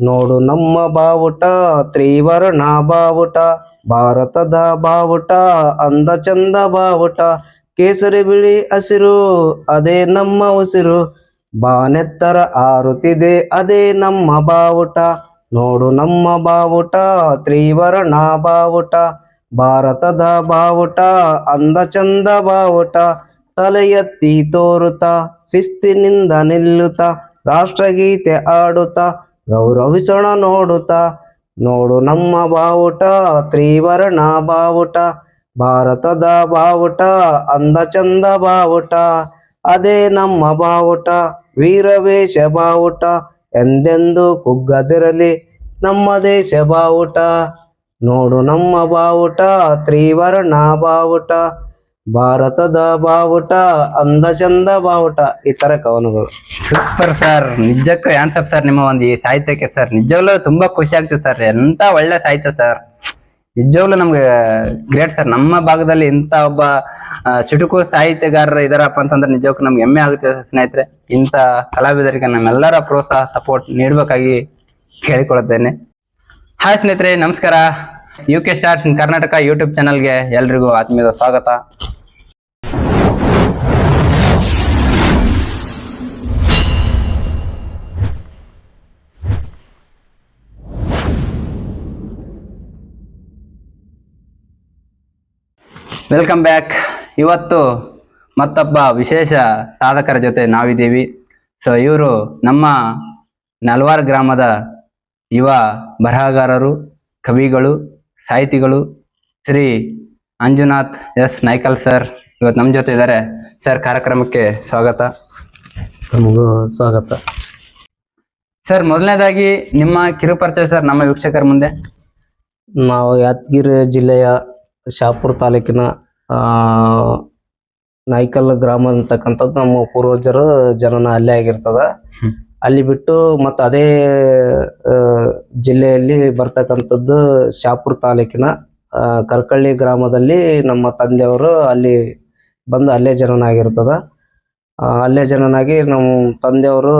ನೋಡು ನಮ್ಮ ಬಾವುಟ, ತ್ರಿವರ್ಣ ಬಾವುಟ, ಭಾರತದ ಬಾವುಟ ಅಂದ ಚಂದ ಬಾವುಟ, ಕೇಸರಿ ಬಿಳಿ ಹಸಿರು, ಅದೇ ನಮ್ಮ ಉಸಿರು. ಬಾನೆತ್ತರ ಆರುತ್ತಿದೆ ಅದೇ ನಮ್ಮ ಬಾವುಟ. ನೋಡು ನಮ್ಮ ಬಾವುಟ, ತ್ರಿವರ್ಣ ಬಾವುಟ, ಭಾರತದ ಬಾವುಟ ಅಂದ ಚಂದ ಬಾವುಟ. ತಲೆ ಎತ್ತಿ ತೋರುತ್ತಾ, ಶಿಸ್ತಿನಿಂದ ನಿಲ್ಲುತ್ತ, ರಾಷ್ಟ್ರಗೀತೆ ಆಡುತ್ತಾ ಗೌರವಿಸೋಣ ನೋಡುತ್ತ, ನೋಡು ನಮ್ಮ ಬಾವುಟ, ತ್ರಿವರ್ಣ ಬಾವುಟ, ಭಾರತದ ಬಾವುಟ ಅಂದ ಚಂದ ಬಾವುಟ, ಅದೇ ನಮ್ಮ ಬಾವುಟ ವೀರವೇಶ ಬಾವುಟ, ಎಂದೆಂದು ಕುಗ್ಗದಿರಲಿ ನಮ್ಮ ದೇಶ ಬಾವುಟ. ನೋಡು ನಮ್ಮ ಬಾವುಟ, ತ್ರಿವರ್ಣ ಬಾವುಟ ಭಾರತದ ಬಾವುಟ ಅಂದ ಚಂದ ಬಾವುಟ ಈ ತರ ಕವನಗಳು. ಸೂಪರ್ ಸರ್ ನಿಜಕ್ಕೂ ಆನ್ಸರ್ ಸರ್ ನಿಮ್ಮ ಒಂದು ಈ ಸಾಹಿತ್ಯಕ್ಕೆ ಸರ್ ನಿಜವಾಗ್ಲೂ ತುಂಬಾ ಖುಷಿ ಆಗ್ತದೆ ಸರ್ ಎಂತ ಒಳ್ಳೆ ಸಾಹಿತ್ಯ ಸರ್ ನಿಜವಾಗ್ಲೂ ನಮ್ಗೆ ಗ್ರೇಟ್ ಸರ್ ನಮ್ಮ ಭಾಗದಲ್ಲಿ ಇಂಥ ಒಬ್ಬ ಚುಟುಕು ಸಾಹಿತ್ಯಗಾರರು ಇದಾರಪ್ಪ ಅಂತಂದ್ರೆ ನಿಜಕ್ಕೂ ನಮ್ಗೆ ಹೆಮ್ಮೆ ಆಗುತ್ತೆ ಸ್ನೇಹಿತರೆ. ಇಂಥ ಕಲಾವಿದರಿಗೆ ನಮ್ಮೆಲ್ಲರ ಪ್ರೋತ್ಸಾಹ ಸಪೋರ್ಟ್ ನೀಡಬೇಕಾಗಿ ಕೇಳಿಕೊಳ್ಳುತ್ತೇನೆ. ಹಾಯ್ ಸ್ನೇಹಿತರೆ, ನಮಸ್ಕಾರ. U K stars Karnataka YouTube ಚಾನಲ್ಗೆ ಎಲ್ರಿಗೂ ಆತ್ಮೀಯ ಸ್ವಾಗತ. ವೆಲ್ಕಮ್ ಬ್ಯಾಕ್ ಇವತ್ತು ಮತ್ತೊಬ್ಬ ವಿಶೇಷ ಸಾಧಕರ ಜೊತೆ ನಾವಿದ್ದೀವಿ. ಸೊ ಇವರು ನಮ್ಮ ನಲ್ವಾರ್ ಗ್ರಾಮದ ಯುವ ಬರಹಗಾರರು ಕವಿಗಳು ಸಾಹಿತಿಗಳು ಶ್ರೀ ಅಂಜುನಾಥ್ ಎಸ್ ನಾಯ್ಕಲ್ ಸರ್ ಇವತ್ತು ನಮ್ಮ ಜೊತೆ ಇದ್ದಾರೆ. ಸರ್ ಕಾರ್ಯಕ್ರಮಕ್ಕೆ ಸ್ವಾಗತ. ನಮಗೂ ಸ್ವಾಗತ. ಸರ್ ಮೊದಲನೇದಾಗಿ ನಿಮ್ಮ ಕಿರುಪರಿಚಯ ಸರ್ ನಮ್ಮ ವೀಕ್ಷಕರ ಮುಂದೆ. ನಾವು ಯಾದಗಿರಿ ಜಿಲ್ಲೆಯ ಶಾಪುರ ತಾಲೂಕಿನ ಆ, ನಾಯ್ಕಲ್ ಗ್ರಾಮ ಅಂತಕ್ಕಂಥದ್ದು ನಮ್ಮ ಪೂರ್ವಜರು ಜನನ ಅಲ್ಲೇ ಆಗಿರ್ತದ. ಅಲ್ಲಿ ಬಿಟ್ಟು ಮತ್ತು ಅದೇ ಜಿಲ್ಲೆಯಲ್ಲಿ ಬರ್ತಕ್ಕಂಥದ್ದು ಶಾಪುರ ತಾಲೂಕಿನ ಕರ್ಕಳ್ಳಿ ಗ್ರಾಮದಲ್ಲಿ ನಮ್ಮ ತಂದೆಯವರು ಅಲ್ಲಿ ಬಂದು ಅಲ್ಲೇ ಜನನ ಆಗಿರ್ತದ. ಅಲ್ಲೇ ಜನನಾಗಿ ನಮ್ಮ ತಂದೆಯವರು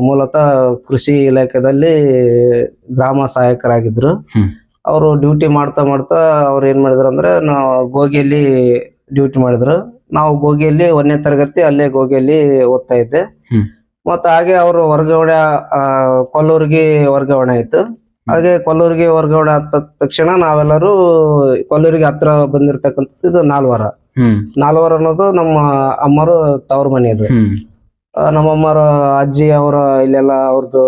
ಮೂಲತಃ ಕೃಷಿ ಇಲಾಖೆದಲ್ಲಿ ಗ್ರಾಮ ಸಹಾಯಕರಾಗಿದ್ರು. ಹ್ಮ್. ಅವರು ಡ್ಯೂಟಿ ಮಾಡ್ತಾ ಮಾಡ್ತಾ ಅವ್ರು ಏನ್ ಮಾಡಿದ್ರು ಅಂದ್ರೆ ನಾವು ಗೋಗಿಯಲ್ಲಿ ಡ್ಯೂಟಿ ಮಾಡಿದ್ರು. ನಾವು ಗೋಗಿಯಲ್ಲಿ ಒಂದನೇ ತರಗತಿ ಅಲ್ಲೇ ಗೋಗಿಯಲ್ಲಿ ಓದ್ತಾ ಇದ್ದೆ. ಮತ್ತೆ ಹಾಗೆ ಅವರು ವರ್ಗಾವಣೆ ಆ, ಕೊಲ್ಲೂರಿಗೆ ವರ್ಗಾವಣೆ ಆಯ್ತು. ಹಾಗೆ ಕೊಲ್ಲೂರಿಗೆ ವರ್ಗಾವಣೆ ಆದ ತಕ್ಷಣ ನಾವೆಲ್ಲರೂ ಕೊಲ್ಲೂರಿಗೆ ಹತ್ರ ಬಂದಿರತಕ್ಕಂಥದ್ದು ಇದು ನಾಲ್ವರ. ಹ್ಮ್. ನಾಲ್ವರ ಅನ್ನೋದು ನಮ್ಮ ಅಮ್ಮರು ತವ್ರ ಮನೆ ಇದು ಹ್ಮ್ ನಮ್ಮಮ್ಮರ ಅಜ್ಜಿ ಅವರ ಇಲ್ಲೆಲ್ಲ ಅವ್ರದ್ದು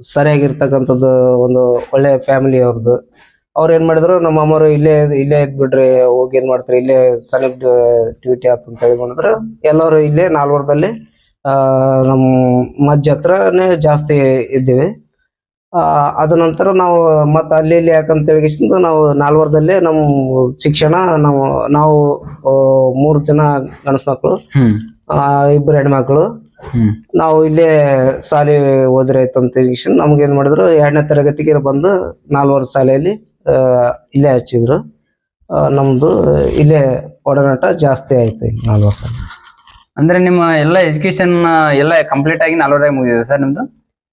ಸರಿಯಾಗಿರ್ತಕ್ಕಂಥದ್ದು ಒಂದು ಒಳ್ಳೆ ಫ್ಯಾಮಿಲಿ ಅವ್ರದ್ದು ಅವ್ರು ಏನ್ ಮಾಡಿದ್ರು, ನಮ್ಮ ಅಮ್ಮರು ಇಲ್ಲೇ ಇಲ್ಲೇ ಇದ್ ಬಿಡ್ರಿ ಹೋಗಿ ಏನ್ ಮಾಡ್ತಾರೆ, ಇಲ್ಲೇ ಸನಿ ಡ್ಯೂಟಿ ಆಯ್ತು ಅಂತ ಹೇಳಿ ಮಾಡಿದ್ರು ಎಲ್ಲರೂ ಇಲ್ಲೇ ನಾಲ್ವರದಲ್ಲಿ, ಆ ನಮ್ಮ ಮಜ್ಜ ಹತ್ರನೇ ಜಾಸ್ತಿ ಇದ್ದೀವಿ. ಅದ ನಂತರ ನಾವು ಮತ್ತೆ ಅಲ್ಲಿ ಇಲ್ಲಿ ಯಾಕಂತ ನಾವು ನಾಲ್ವರದಲ್ಲೇ ನಮ್ಮ ಶಿಕ್ಷಣ, ನಾವು ನಾವು ಮೂರು ಜನ ಗಂಡಸ್ ಮಕ್ಕಳು ಇಬ್ರು ಹೆಣ್ಮಕ್ಳು. ನಾವು ಇಲ್ಲೇ ಶಾಲೆ ಹೋದ್ರೆ ಅಂತ ನಮ್ಗೆ ಏನ್ ಮಾಡಿದ್ರು ಎರಡನೇ ತರಗತಿಗೆ ಬಂದು ನಾಲ್ವರು ಶಾಲೆಯಲ್ಲಿ ಇಲ್ಲೇ ಹಚ್ಚಿದ್ರು. ನಮ್ದು ಇಲ್ಲೇ ಒಡನಾಟ ಜಾಸ್ತಿ ಆಯ್ತು ನಾಲ್ವರು. ಅಂದ್ರೆ ನಿಮ್ಮ ಎಲ್ಲ ಎಜುಕೇಶನ್ ಎಲ್ಲ ಕಂಪ್ಲೀಟ್ ಆಗಿ ನಾಲ್ವರಾಗಿ ಮುಗಿದಿದೆ ಸರ್ ನಿಮ್ದು?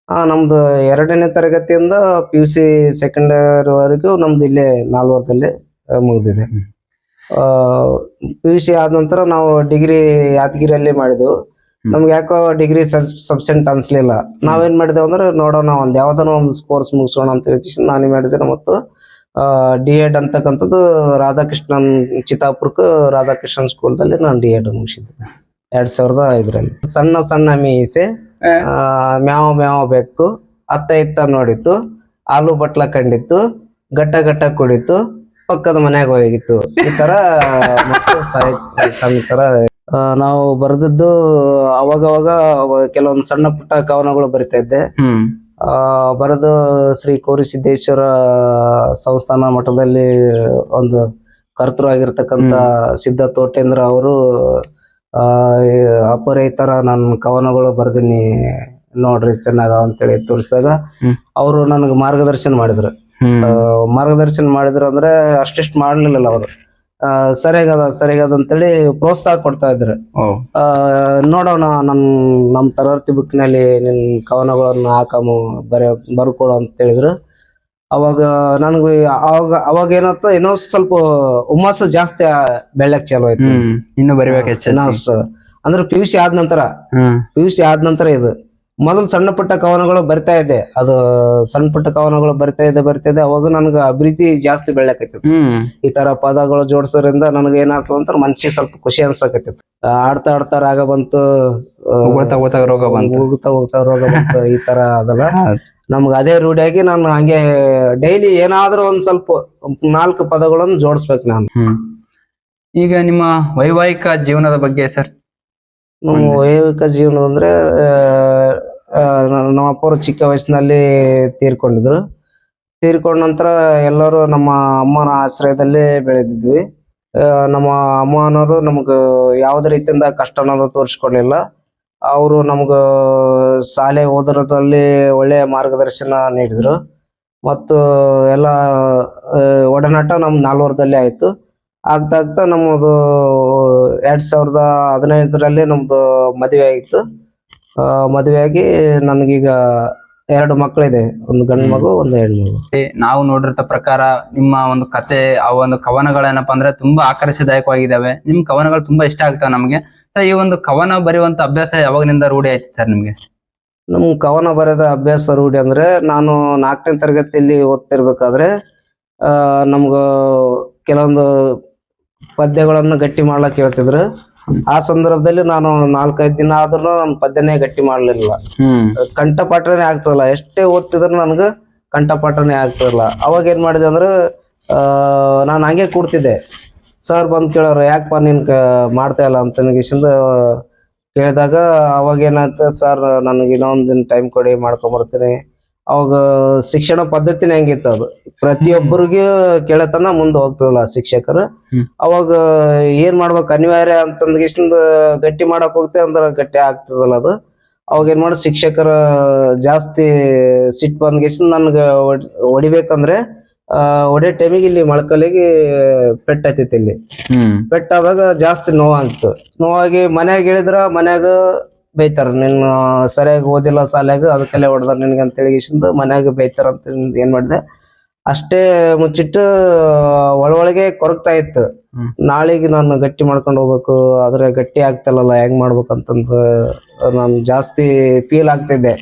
ಆ ನಮ್ದು ಎರಡನೇ ತರಗತಿಯಿಂದ ಪಿ ಯು ಸಿ ಸೆಕೆಂಡ್ ವರೆಗೂ ನಮ್ದು ಇಲ್ಲೇ ನಾಲ್ವರದಲ್ಲಿ ಮುಗಿದಿದೆ. ಪಿ ಯು ಸಿ ಆದ ನಂತರ ನಾವು ಡಿಗ್ರಿ ಯಾದಗಿರಿಯಲ್ಲಿ ಮಾಡಿದೆವು. ನಮ್ಗೆ ಯಾಕೋ ಡಿಗ್ರಿ ಸಬ್ಸೆಂಟ್ ಅನ್ಸ್ಲಿಲ್ಲ. ನಾವೇನ್ ಮಾಡಿದೆವು ಅಂದ್ರೆ ನೋಡೋಣ ಒಂದ್ ಯಾವ್ದಾನ ಒಂದು ಕೋರ್ಸ್ ಮುಗಿಸೋಣ ಅಂತ ಹೇಳಿ ನಾನು ಮಾಡಿದೆ ಮತ್ತು ಡಿ ಎಡ್ ಅಂತಕ್ಕಂಥದ್ದು ರಾಧಾಕೃಷ್ಣನ್ ಚಿತ್ತಾಪುರಕ್ಕೆ ರಾಧಾಕೃಷ್ಣನ್ ಸ್ಕೂಲ್ದಲ್ಲಿ ನಾನು ಡಿ ಎಡ್ ಮುಗಿಸಿದ್ದೆ. ಎರಡ್ ಸಾವಿರದ ಐದರಲ್ಲಿ. ಸಣ್ಣ ಸಣ್ಣ ಮೀಸೆ ಆ, ಮ್ಯಾವ ಮ್ಯಾವ ಬೆಕ್ಕು ಅತ್ತ ಇತ್ತ ನೋಡಿತ್ತು ಆಲೂ ಬಟ್ಲ ಕಂಡಿತ್ತು ಗಟ್ಟ ಗಟ್ಟ ಕುಡಿತು ಪಕ್ಕದ ಮನ್ಯಾಗ ಹೋಗಿತ್ತು. ಈ ತರ ಮಕ್ಕಳು ಸಾಹಿತ್ಯ ನಾವು ಬರೆದದ್ದು ಅವಾಗ ಅವಾಗ ಕೆಲವೊಂದು ಸಣ್ಣ ಪುಟ್ಟ ಕವನಗಳು ಬರಿತಾ ಇದ್ದೆ. ಆ, ಬರೆದು ಶ್ರೀ ಕೋರಿಸಿದ್ದೇಶ್ವರ ಸಂಸ್ಥಾನ ಮಠದಲ್ಲಿ ಒಂದು ಕರ್ತೃ ಆಗಿರ್ತಕ್ಕಂತ ಸಿದ್ಧ ತೋಟೇಂದ್ರ ಅವರು ಅಪರ ಈ ತರ ನನ್ನ ಕವನಗಳು ಬರ್ದಿನಿ ನೋಡ್ರಿ ಚೆನ್ನಾಗ ಅಂತೇಳಿ ತೋರಿಸಿದಾಗ. ಅವರು ನನಗೆ ಮಾರ್ಗದರ್ಶನ ಮಾಡಿದ್ರು. ಮಾರ್ಗದರ್ಶನ ಮಾಡಿದ್ರು ಅಂದ್ರೆ ಅಷ್ಟಿಷ್ಟು ಮಾಡ್ಲಿಲ್ಲ ಅವರು. ಸರಿಯಾಗದ ಸರಿಯಾಗದ ಅಂತೇಳಿ ಪ್ರೋತ್ಸಾಹ ಕೊಡ್ತಾ ಇದ್ರು. ಆ, ನೋಡೋಣ ನನ್ ನಮ್ಮ ತರಗತಿ ಬುಕ್ನಲ್ಲಿ ನಿನ್ ಕವನಗಳನ್ನ ಹಾಕಮು ಬರ ಬರ್ಕೊಡು ಅಂತ ಹೇಳಿದ್ರು. ಅವಾಗ ನನಗೆ ಅವಾಗ ಅವಾಗ ಏನತ್ತ ಏನೋ ಸ್ವಲ್ಪ ಹುಮ್ಮಸ್ಸು ಜಾಸ್ತಿ ಬೆಳ್ಳಕ್ ಚಾಲು ಆಯ್ತು. ಇನ್ನೂ ಬರಿಬೇಕು ಅಂದ್ರೆ ಪಿ ಯು ಸಿ ಆದ ನಂತರ. ಪಿ ಯು ಸಿ ಆದ ನಂತರ ಇದು. ಮೊದಲು ಸಣ್ಣ ಪುಟ್ಟ ಕವನಗಳು ಬರ್ತಾ ಇದೆ. ಅದು ಸಣ್ಣ ಪುಟ್ಟ ಕವನಗಳು ಬರ್ತಾ ಇದೆ ಬರ್ತಾ ಇದೆ. ಅವಾಗ ನನಗೆ ಅಭಿವೃದ್ಧಿ ಜಾಸ್ತಿ ಬೆಳ್ಳಕೈತಿ ಈ ತರ ಪದಗಳು ಜೋಡಿಸೋದ್ರಿಂದ ನನಗೆ ಏನಾಗ್ತದೆ ಅಂತ ಮನ್ಸಿಗೆ ಸ್ವಲ್ಪ ಖುಷಿ ಅನ್ಸಕತ್ತಿತ್ತು. ಆಡ್ತಾ ಆಡ್ತಾ ರಾಗ ಬಂತು ಹೋಗ್ತಾ ಉಗುಳ್ತಾ ರೋಗ ಬಂತು. ಹೋಗ್ತಾ ಹೋಗ್ತಾ ರೋಗ ಬಂತು ಈ ತರ ಅದಲ್ಲ. ನಮ್ಗೆ ಅದೇ ರೂಢಿಯಾಗಿ ನಾನು ಹಂಗೆ ಡೈಲಿ ಏನಾದ್ರೂ ಒಂದ್ ಸ್ವಲ್ಪ ನಾಲ್ಕು ಪದಗಳನ್ನು ಜೋಡಿಸ್ಬೇಕು ನಾನು. ಈಗ ನಿಮ್ಮ ವೈವಾಹಿಕ ಜೀವನದ ಬಗ್ಗೆ ಸರ್? ನಮ್ಮ ವೈಯಕ್ತಿಕ ಜೀವನ ಅಂದ್ರೆ ನಮ್ಮ ಅಪ್ಪರು ಚಿಕ್ಕ ವಯಸ್ಸಿನಲ್ಲಿ ತೀರ್ಕೊಂಡಿದ್ರು. ತೀರ್ಕೊಂಡ ನಂತರ ಎಲ್ಲರೂ ನಮ್ಮ ಅಮ್ಮನ ಆಶ್ರಯದಲ್ಲೇ ಬೆಳೆದಿದ್ವಿ. ನಮ್ಮ ಅಮ್ಮನವರು ನಮಗೆ ಯಾವುದೇ ರೀತಿಯಿಂದ ಕಷ್ಟ ಅನ್ನೋದು ತೋರಿಸ್ಕೊಡ್ಲಿಲ್ಲ ಅವರು ನಮಗೆ ಶಾಲೆ ಓದರದಲ್ಲಿ ಒಳ್ಳೆಯ ಮಾರ್ಗದರ್ಶನ ನೀಡಿದ್ರು. ಮತ್ತು ಎಲ್ಲ ಒಡನಾಟ ನಮ್ಮ ನಾಲ್ವರದಲ್ಲಿ ಆಯಿತು. ಆಗ್ತಾ ಆಗ್ತಾ ನಮ್ಮದು ಎರಡು ಸಾವಿರದ ಹದಿನೈದರಲ್ಲಿ ನಮ್ದು ಮದುವೆ ಆಗಿತ್ತು. ಆ, ಮದುವೆ ಆಗಿ ನನಗೀಗ ಎರಡು ಮಕ್ಕಳಿದೆ ಒಂದು ಗಂಡು ಮಗು ಒಂದು ಹೆಣ್ಣು ಮಗು. ನಾವು ನೋಡಿರ್ತ ಪ್ರಕಾರ ನಿಮ್ಮ ಒಂದು ಕತೆ ಆ ಒಂದು ಕವನಗಳೇನಪ್ಪ ಅಂದ್ರೆ ತುಂಬಾ ಆಕರ್ಷದಾಯಕವಾಗಿದ್ದಾವೆ. ನಿಮ್ ಕವನಗಳು ತುಂಬಾ ಇಷ್ಟ ಆಗ್ತಾವೆ ನಮಗೆ. ಸರ್ ಈ ಒಂದು ಕವನ ಬರೆಯುವಂತ ಅಭ್ಯಾಸ ಯಾವಾಗಿನಿಂದ ರೂಢಿ ಆಯ್ತು ಸರ್ ನಿಮ್ಗೆ? ನಮ್ ಕವನ ಬರೆದ ಅಭ್ಯಾಸ ರೂಢಿ ಅಂದ್ರೆ ನಾನು ನಾಲ್ಕನೇ ತರಗತಿಯಲ್ಲಿ ಓದ್ತಿರ್ಬೇಕಾದ್ರೆ ಆ ನಮ್ಗ ಕೆಲವೊಂದು ಪದ್ಯಗಳನ್ನು ಗಟ್ಟಿ ಮಾಡ್ಲಕ್ ಹೇಳ್ತಿದ್ರು. ಆ ಸಂದರ್ಭದಲ್ಲಿ ನಾನು ನಾಲ್ಕೈದು ದಿನ ಆದ್ರೂ ನಾನು ಪದ್ಯನೇ ಗಟ್ಟಿ ಮಾಡ್ಲಿಲ್ಲ. ಹ್ಮ್. ಕಂಠಪಾಠನೇ ಆಗ್ತದಲ್ಲ ಎಷ್ಟೇ ಓದ್ತಿದ್ರು ನನ್ಗ ಕಂಠಪಾಠನೇ ಆಗ್ತದಲ್ಲ. ಅವಾಗ ಏನ್ ಮಾಡಿದೆ ಅಂದ್ರೆ ಆ ನಾನು ಹಂಗೆ ಕೂಡ್ತಿದ್ದೆ. ಸರ್ ಬಂದು ಕೇಳೋರು ಯಾಕಪ್ಪ ನೀನ್ ಮಾಡ್ತಾ ಇಲ್ಲ? ಅಂತ ನನಗಿಸಿಂದ ಕೇಳಿದಾಗ ಅವಾಗ ಏನಾಯ್ತು ಸರ್? ನನಗೆ ಇನ್ನೊಂದು ದಿನ ಟೈಮ್ ಕೊಡಿ ಮಾಡ್ಕೊಂಬರ್ತೀನಿ ಅವಾಗ ಶಿಕ್ಷಣ ಪದ್ಧತಿನೇ ಹೆಂಗಿತ್ತು ಅದು. ಪ್ರತಿಯೊಬ್ಬರಿಗೂ ಕೇಳತನ ಮುಂದೆ ಹೋಗ್ತದಲ್ಲ ಶಿಕ್ಷಕರು. ಅವಾಗ ಏನ್ ಮಾಡ್ಬೇಕು? ಅನಿವಾರ್ಯ ಅಂತಂದ್ಗಿಸಿಂದ ಗಟ್ಟಿ ಮಾಡಕ್ ಹೋಗ್ತೆ ಅಂದ್ರೆ ಗಟ್ಟಿ ಆಗ್ತದಲ್ಲ ಅದು. ಅವಾಗ ಏನ್ ಮಾಡ ಶಿಕ್ಷಕರ ಜಾಸ್ತಿ ಸಿಟ್ಟು ಬಂದ್ಗಿಸಿಂದ ನನ್ಗೆ ಹೊಡಿಬೇಕಂದ್ರೆ ಆ ಹೊಡೆ ಟೈಮಿಗೆ ಇಲ್ಲಿ ಮೊಳಕಲಿಗೆ ಪೆಟ್ಟಾಯ್ತಿತ್ತು ಇಲ್ಲಿ. ಪೆಟ್ಟಾದಾಗ ಜಾಸ್ತಿ ನೋವಾಗ್ತು. ನೋವಾಗಿ ಮನ್ಯಾಗ ಇಳಿದ್ರ ಮನ್ಯಾಗ ಬೈತಾರ. ನಿನ್ನ ಸರಿಯಾಗಿ ಓದಿಲ್ಲ ಶಾಲ್ಯಾಗ ಅದಕ್ಕೆಲ್ಲ ಹೊಡೆದಾರ ನಿನಗೆ ಅಂತ ಹೇಳಿಗಿಸಿಂದ ಮನ್ಯಾಗ ಬೈತಾರ ಅಂತ ಏನ್ ಮಾಡಿದೆ. ಅಷ್ಟೇ ಮುಚ್ಚಿಟ್ಟು ಒಳೊಳಗೆ ಕೊರಗ್ತಾ ಇತ್ತು. ನಾಳೆಗೆ ನಾನು ಗಟ್ಟಿ ಮಾಡ್ಕೊಂಡು ಹೋಗ್ಬೇಕು ಆದ್ರೆ ಗಟ್ಟಿ ಆಗ್ತಿಲ್ಲಲ್ಲ ಹೆಂಗ್ ಮಾಡ್ಬೇಕಂತಂದು ನಾನು ಜಾಸ್ತಿ ಫೀಲ್ ಆಗ್ತಿದ್ದೆ.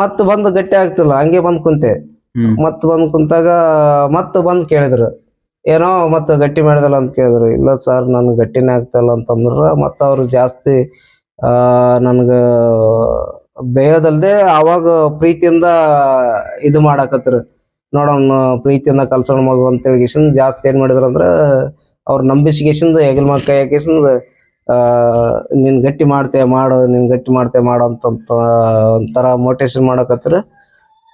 ಮತ್ತೆ ಮತ್ ಬಂದು ಗಟ್ಟಿ ಆಗ್ತಿಲ್ಲ ಹಂಗೆ ಬಂದ್ ಕುಂತೆ. ಮತ್ ಬಂದ್ ಕುಂತಾಗ ಮತ್ ಬಂದ್ ಕೇಳಿದ್ರು. ಏನೋ ಮತ್ತೆ ಗಟ್ಟಿ ಮಾಡಿದಲ್ಲ ಅಂತ ಕೇಳಿದ್ರು. ಇಲ್ಲ ಸರ್ ನಾನು ಗಟ್ಟಿನೇ ಆಗ್ತಲ್ಲ ಅಂತಂದ್ರ ಮತ್ತ ಅವ್ರು ಜಾಸ್ತಿ ನನ್ಗ ಬೇಯೋದಲ್ದೆ ಅವಾಗ ಪ್ರೀತಿಯಿಂದ ಇದು ಮಾಡಾಕತ್ರು ನೋಡೋಣ ಪ್ರೀತಿಯಿಂದ ಕಲ್ಸೋಣ ಮಗು ಅಂತ ಹೇಳಿ ಜಾಸ್ತಿ ಏನು ಮಾಡಿದ್ರು ಅಂದ್ರೆ ಅವ್ರು ನಂಬಿಸಿಗೆಸಿಂದ ಹೆಗಲ್ ಮಕ್ಕ ಕೈ ಹಾಕಿಸಿಂದ ನೀನ್ ಗಟ್ಟಿ ಮಾಡ್ತೆ, ಮಾಡು, ನೀನ್ ಗಟ್ಟಿ ಮಾಡ್ತೆ, ಮಾಡು ಅಂತ ಒಂಥರ ಮೋಟಿವೇಶನ್ ಮಾಡಕತ್ರ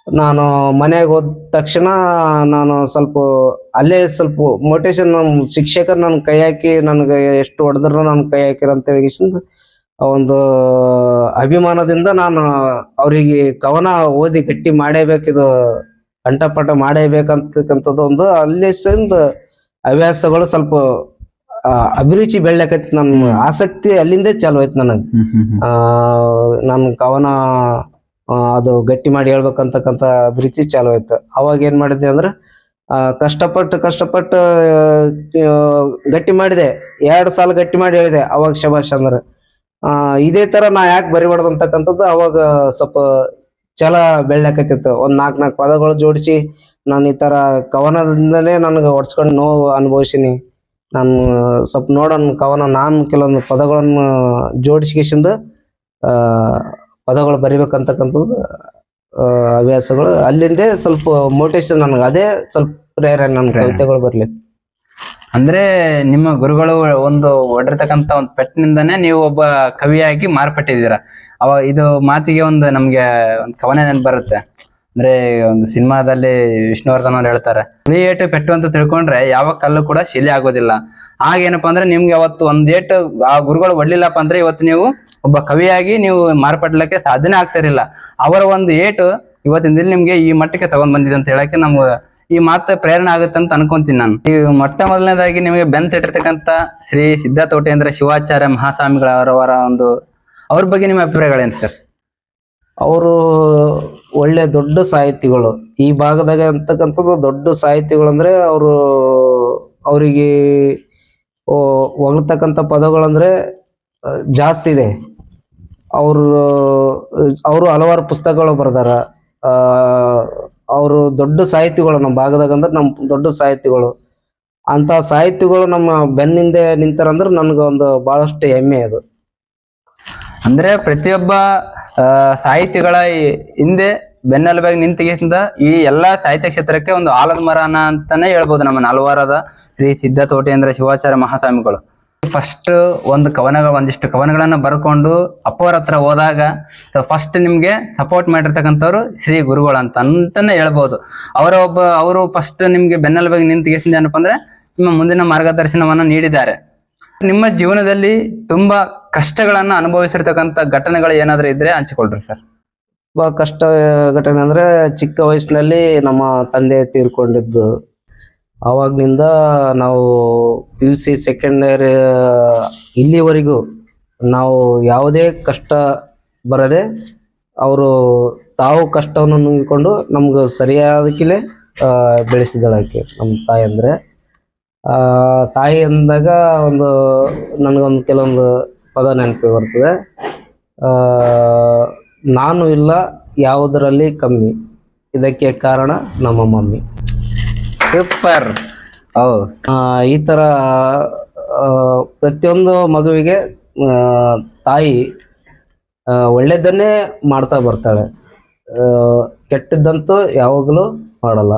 ನಾನು ಮನೆಗೆ ಹೋದ ತಕ್ಷಣ ನಾನು ಸ್ವಲ್ಪ ಅಲ್ಲೇ ಸ್ವಲ್ಪ ಮೋಟಿವೇಶನ್ ನಮ್ಮ ಶಿಕ್ಷಕರು ನನ್ನ ಕೈ ಹಾಕಿ ನನಗೆ ಎಷ್ಟು ಹೊಡೆದ್ರು ನನ್ನ ಕೈ ಹಾಕಿರ ಅಂತ ಹೇಳಿಸಿಂದ ಒಂದು ಅಭಿಮಾನದಿಂದ ನಾನು ಅವರಿಗೆ ಕವನ ಓದಿ ಗಟ್ಟಿ ಮಾಡೇಬೇಕಿದು ಕಂಠಪಾಠ ಮಾಡೇಬೇಕಂತಕ್ಕಂಥದ್ದು ಒಂದು ಅಲ್ಲಿ ಸಂದ ಹವ್ಯಾಸಗಳು ಸ್ವಲ್ಪ ಅಭಿರುಚಿ ಬೆಳ್ಳಕೈತಿ ನನ್ನ ಆಸಕ್ತಿ ಅಲ್ಲಿಂದೇ ಚಾಲು ಆಯ್ತು ನನಗೆ. ನನ್ನ ಕವನ ಅದು ಗಟ್ಟಿ ಮಾಡಿ ಹೇಳ್ಬೇಕಂತಕ್ಕಂಥ ಅಭಿರುಚಿ ಚಾಲು ಆಯ್ತು ಅವಾಗ ಏನ್ ಮಾಡಿದೆ ಅಂದ್ರೆ ಕಷ್ಟಪಟ್ಟು ಕಷ್ಟಪಟ್ಟು ಗಟ್ಟಿ ಮಾಡಿದೆ. ಎರಡು ಸಾಲ ಗಟ್ಟಿ ಮಾಡಿ ಹೇಳಿದೆ ಅವಾಗ ಶಬಾಷ್ ಅಂದ್ರೆ. ಆ, ಇದೇ ತರ ನಾ ಯಾಕೆ ಬರಿಬಾರ್ದು ಅಂತಕ್ಕಂಥದ್ದು ಅವಾಗ ಸ್ವಲ್ಪ ಛಲ ಬೆಳ್ಳಕತ್ತಿತ್ತು ಒಂದ್ ನಾಲ್ಕ್ ನಾಲ್ಕು ಪದಗಳು ಜೋಡಿಸಿ ನಾನು ಈ ತರ ಕವನದಿಂದನೇ ನನಗೆ ಹೊಡ್ಸ್ಕೊಂಡು ನೋವು ಅನುಭವಿಸಿನಿ. ನಾನು ಸ್ವಲ್ಪ ನೋಡೋಣ ಕವನ ನಾನು ಕೆಲವೊಂದು ಪದಗಳನ್ನು ಜೋಡಿಸಿಕೆಸಿಂದ ಆ ಪದಗಳು ಬರಿಬೇಕಂತಕ್ಕಂಥದ್ದು ಅಹ್ ಹವ್ಯಾಸಗಳು. ಅಲ್ಲಿಂದೇ ಸ್ವಲ್ಪ ಮೋಟಿವೇಶನ್ ನನಗೆ ಅದೇ ಸ್ವಲ್ಪ ಪ್ರೇರಣೆ ನನ್ನ ಕವಿತೆಗಳು ಬರ್ಲಿಕ್ಕೆ ಅಂದ್ರೆ ನಿಮ್ಮ ಗುರುಗಳು ಒಂದು ಒಡಿರ್ತಕ್ಕಂತ ಒಂದು ಪೆಟ್ಟಿನಿಂದನೇ ನೀವು ಒಬ್ಬ ಕವಿಯಾಗಿ ಮಾರ್ಪಟ್ಟಿದ್ದೀರಾ. ಅವ ಇದು ಮಾತಿಗೆ ಒಂದು ನಮ್ಗೆ ಒಂದು ಕವನ ನೆನಪು ಬರುತ್ತೆ. ಅಂದ್ರೆ ಒಂದು ಸಿನಿಮಾದಲ್ಲಿ ವಿಷ್ಣುವರ್ಧನ್ ಅವ್ರು ಹೇಳ್ತಾರೆ ಹುಳಿ ಏಟು ಪೆಟ್ಟು ಅಂತ ತಿಳ್ಕೊಂಡ್ರೆ ಯಾವ ಕಲ್ಲು ಕೂಡ ಶಿಲೆ ಆಗೋದಿಲ್ಲ. ಆಗೇನಪ್ಪ ಅಂದ್ರೆ ನಿಮ್ಗೆ ಅವತ್ತು ಒಂದ್ ಏಟು ಆ ಗುರುಗಳು ಹೊಡ್ಲಿಲ್ಲಪ್ಪ ಅಂದ್ರೆ ಇವತ್ತು ನೀವು ಒಬ್ಬ ಕವಿಯಾಗಿ ನೀವು ಮಾರ್ಪಡ್ಲಿಕ್ಕೆ ಸಾಧನೆ ಆಗ್ತಿರಲಿಲ್ಲ ಅವರ ಒಂದು ಏಟು ಇವತ್ತಿನ ದಿನ ನಿಮ್ಗೆ ಈ ಮಟ್ಟಕ್ಕೆ ತಗೊಂಡ್ ಬಂದಿದೆ ಅಂತ ಹೇಳಕ್ಕೆ ನಮ್ಗೆ ಈ ಮಾತು ಪ್ರೇರಣೆ ಆಗುತ್ತೆ ಅಂತ ಅನ್ಕೊಂತೀನಿ ನಾನು. ಈಗ ಮೊಟ್ಟ ಮೊದಲನೇದಾಗಿ ನಿಮಗೆ ಬೆಂತ್ ಇಟ್ಟಿರ್ತಕ್ಕಂಥ ಶ್ರೀ ಸಿದ್ಧಾತೋಟೇಂದ್ರ ಶಿವಾಚಾರ್ಯ ಮಹಾಸ್ವಾಮಿಗಳವರವರ ಒಂದು, ಅವ್ರ ಬಗ್ಗೆ ನಿಮ್ಮ ಅಭಿಪ್ರಾಯಗಳೇನು ಸರ್? ಅವರು ಒಳ್ಳೆ ದೊಡ್ಡ ಸಾಹಿತಿಗಳು. ಈ ಭಾಗದಾಗ ಅಂತಕ್ಕಂಥದ್ದು ದೊಡ್ಡ ಸಾಹಿತಿಗಳು ಅಂದ್ರೆ ಅವರು, ಅವರಿಗೆ ಹೊಗಳ್ತಕ್ಕಂಥ ಪದಗಳಂದ್ರೆ ಜಾಸ್ತಿ ಇದೆ. ಅವರು ಅವರು ಹಲವಾರು ಪುಸ್ತಕಗಳು ಬರ್ದಾರ. ಅವರು ದೊಡ್ಡ ಸಾಹಿತಿಗಳು ನಮ್ಮ ಭಾಗದಾಗ ಅಂದ್ರೆ ನಮ್ಮ ದೊಡ್ಡ ಸಾಹಿತಿಗಳು. ಅಂತ ಸಾಹಿತಿಗಳು ನಮ್ಮ ಬೆನ್ನಿಂದೆ ನಿಂತಾರಂದ್ರೆ ಒಂದು ಬಹಳಷ್ಟು ಹೆಮ್ಮೆ ಅದು. ಅಂದ್ರೆ ಪ್ರತಿಯೊಬ್ಬ ಸಾಹಿತಿಗಳ ಹಿಂದೆ ಬೆನ್ನೆಲುಬಾಗಿ ನಿಂತಿಗೆಸಿಂದ ಈ ಎಲ್ಲಾ ಸಾಹಿತ್ಯ ಕ್ಷೇತ್ರಕ್ಕೆ ಒಂದು ಆಲದ ಮರನ ಅಂತಾನೆ ಹೇಳ್ಬೋದು ನಮ್ಮ ನಾಲ್ವಾರದ ಶ್ರೀ ಸಿದ್ಧತೋಟೇಂದ್ರ ಶಿವಾಚಾರ್ಯ ಮಹಾಸ್ವಾಮಿಗಳು. ಫಸ್ಟ್ ಒಂದು ಕವನಗಳು, ಒಂದಿಷ್ಟು ಕವನಗಳನ್ನು ಬರ್ಕೊಂಡು ಅಪ್ಪವ್ರ ಹತ್ರ ಹೋದಾಗ ಫಸ್ಟ್ ನಿಮಗೆ ಸಪೋರ್ಟ್ ಮಾಡಿರ್ತಕ್ಕಂಥವ್ರು ಶ್ರೀ ಗುರುಗಳು ಅಂತ ಅಂತಾನೆ ಹೇಳ್ಬೋದು. ಅವರ ಒಬ್ಬ, ಅವರು ಫಸ್ಟ್ ನಿಮಗೆ ಬೆನ್ನೆಲುಬಾಗಿ ನಿಂತಿಗೆಸಿಂದ ಏನಪ್ಪ ಅಂದ್ರೆ ನಿಮ್ಮ ಮುಂದಿನ ಮಾರ್ಗದರ್ಶನವನ್ನು ನೀಡಿದ್ದಾರೆ. ನಿಮ್ಮ ಜೀವನದಲ್ಲಿ ತುಂಬಾ ಕಷ್ಟಗಳನ್ನು ಅನುಭವಿಸಿರ್ತಕ್ಕಂಥ ಘಟನೆಗಳು ಏನಾದರೂ ಇದ್ರೆ ಹಂಚಿಕೊಳ್ರಿ ಸರ್. ತುಂಬಾ ಕಷ್ಟ ಘಟನೆ ಅಂದ್ರೆ ಚಿಕ್ಕ ವಯಸ್ಸಿನಲ್ಲಿ ನಮ್ಮ ತಂದೆ ತೀರ್ಕೊಂಡಿದ್ದು. ಆವಾಗ್ನಿಂದ ನಾವು P U C second year ಇಲ್ಲಿವರೆಗೂ ನಾವು ಯಾವುದೇ ಕಷ್ಟ ಬರದೆ ಅವರು ತಾವು ಕಷ್ಟವನ್ನು ನುಂಗಿಕೊಂಡು ನಮ್ಗೆ ಸರಿಯಾದಕ್ಕಿಲೆ ಬೆಳೆಸಿದಳು ಆಕೆ ನಮ್ಮ ತಾಯಿ ಅಂದರೆ. ತಾಯಿ ಅಂದಾಗ ಒಂದು, ನನಗೊಂದು ಕೆಲವೊಂದು ಪದ ನೆನಪು ಬರ್ತದೆ. ನಾನು ಇಲ್ಲ, ಯಾವುದರಲ್ಲಿ ಕಮ್ಮಿ. ಇದಕ್ಕೆ ಕಾರಣ ನಮ್ಮ ಮಮ್ಮಿ. ಸೂಪರ್ ಆ, ಈ ತರ ಪ್ರತಿಯೊಂದು ಮಗುವಿಗೆ ತಾಯಿ ಒಳ್ಳೆದನ್ನೇ ಮಾಡ್ತಾ ಬರ್ತಾಳೆ. ಕೆಟ್ಟದ್ದಂತೂ ಯಾವಾಗಲೂ ಮಾಡಲ್ಲ.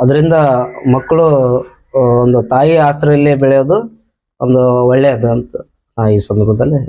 ಅದರಿಂದ ಮಕ್ಕಳು ಒಂದು ತಾಯಿ ಆಶ್ರಯಲ್ಲಿ ಬೆಳೆಯೋದು ಒಂದು ಒಳ್ಳೆಯದಂತ ಈ ಸಂದರ್ಭದಲ್ಲಿ.